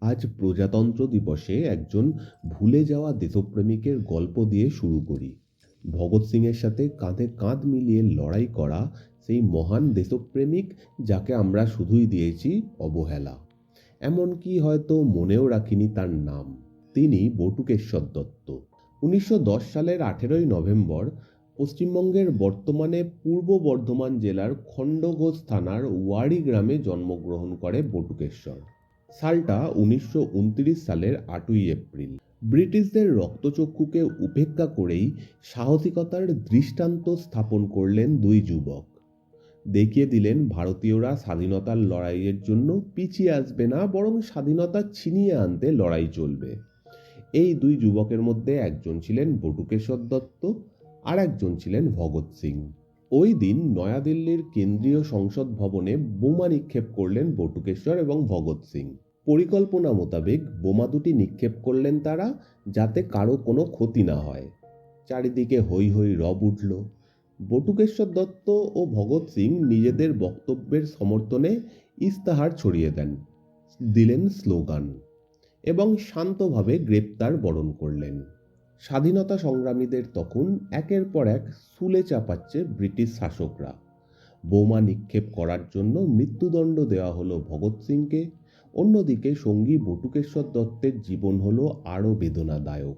আজ প্রজাতন্ত্র দিবসে একজন ভুলে যাওয়া দেশপ্রেমিকের গল্প দিয়ে শুরু করি। ভগৎ সিংয়ের সাথে কাঁধে কাঁধ মিলিয়ে লড়াই করা সেই মহান দেশপ্রেমিক যাকে আমরা শুধুই দিয়েছি অবহেলা। এমনকি হয়তো মনেও রাখিনি তার নাম। তিনি বটুকেশ্বর দত্ত। উনিশশো দশ সালের আঠেরোই নভেম্বর পশ্চিমবঙ্গের বর্তমানে পূর্ব বর্ধমান জেলার খণ্ডঘোষ থানার ওয়ারি গ্রামে জন্মগ্রহণ করে বটুকেশ্বর। সালটা উনিশশো উনত্রিশ সালের আটই এপ্রিল। ব্রিটিশদের রক্তচক্ষুকে উপেক্ষা করেই সাহসিকতার দৃষ্টান্ত স্থাপন করলেন দুই যুবক। দেখিয়ে দিলেন ভারতীয়রা স্বাধীনতার লড়াইয়ের জন্য পিছিয়ে আসবে না, বরং স্বাধীনতা ছিনিয়ে আনতে লড়াই চলবে। এই দুই যুবকের মধ্যে একজন ছিলেন বটুকেশ্বর দত্ত আর একজন ছিলেন ভগৎ সিং। ওই দিন নয়াদিল্লির কেন্দ্রীয় সংসদ ভবনে বোমা নিক্ষেপ করলেন বটুকেশ্বর এবং ভগৎ সিং। পরিকল্পনা মোতাবেক বোমা দুটি নিক্ষেপ করলেন তারা যাতে কারও কোনো ক্ষতি না হয়। চারিদিকে হৈ হৈ রব উঠল। বটুকেশ্বর দত্ত ও ভগৎ সিং নিজেদের বক্তব্যের সমর্থনে ইস্তাহার ছড়িয়ে দেন, দিলেন স্লোগান এবং শান্তভাবে গ্রেপ্তার বরণ করলেন। স্বাধীনতা সংগ্রামীদের তখন একের পর এক সুলে চাপাচ্ছে ব্রিটিশ শাসকরা। বোমা নিক্ষেপ করার জন্য মৃত্যুদণ্ড দেওয়া হলো ভগৎ সিংকে, অন্যদিকে সঙ্গী বটুকেশ্বর দত্তের জীবন হলো আরও বেদনাদায়ক।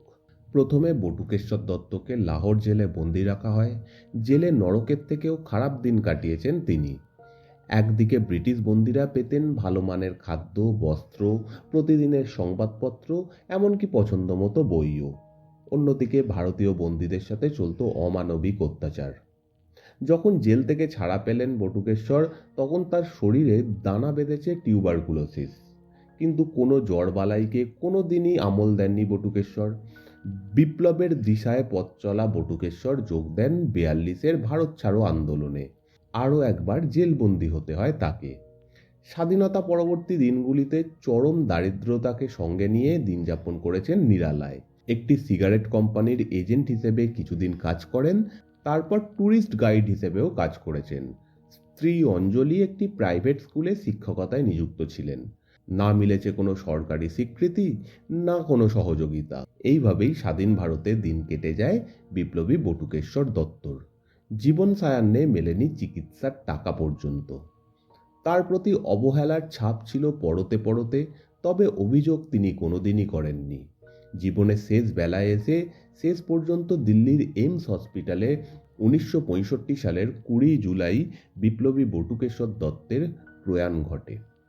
প্রথমে বটুকেশ্বর দত্তকে লাহোর জেলে বন্দি রাখা হয়, জেলে নরকের থেকেও খারাপ দিন কাটিয়েছেন তিনি। একদিকে ব্রিটিশ বন্দিরা পেতেন ভালো মানের খাদ্য, বস্ত্র, প্রতিদিনের সংবাদপত্র, এমনকি পছন্দ মতো বইও। অন্যদিকে ভারতীয় বন্দীদের সাথে চলতো অমানবিক অত্যাচার। যখন জেল থেকে ছাড়া পেলেন বটুকেশ্বর, তখন তার শরীরে দানা বেঁধেছে টিউবারকুলোসিস। কিন্তু কোনো জ্বরবালাইকে কোনো দিনই আমল দেননি বটুকেশ্বর। বিপ্লবের দিশায় পথ চলা বটুকেশ্বর যোগ দেন বেয়াল্লিশের ভারত ছাড়ো আন্দোলনে। আরও একবার জেলবন্দি হতে হয় তাকে। স্বাধীনতা পরবর্তী দিনগুলিতে চরম দারিদ্রতাকে সঙ্গে নিয়ে দিন যাপন করেছেন নিরালায়। একটি সিগারেট কোম্পানির এজেন্ট হিসেবে কিছুদিন কাজ করেন, তারপর ট্যুরিস্ট গাইড হিসেবেও কাজ করেছেন। স্ত্রী অঞ্জলি একটি প্রাইভেট স্কুলে শিক্ষকতায় নিযুক্ত ছিলেন। না মিলেছে কোনো সরকারি স্বীকৃতি, না কোনো সহযোগিতা। এইভাবেই স্বাধীন ভারতে দিন কেটে যায় বিপ্লবী বটুকেশ্বর দত্তর। জীবন সায়ান্নে মেলেনি চিকিৎসার টাকা পর্যন্ত। তার প্রতি অবহেলার ছাপ ছিল পরতে পরতে, তবে অভিযোগ তিনি কোনোদিনই করেননি। জীবনের শেষ বেলায় এসে শেষ পর্যন্ত দিল্লির এইমস হসপিটালে উনিশশো পঁয়ষট্টি সালের কুড়ি জুলাই বিপ্লবী বটুকেশ্বর দত্তের প্রয়াণ ঘটে।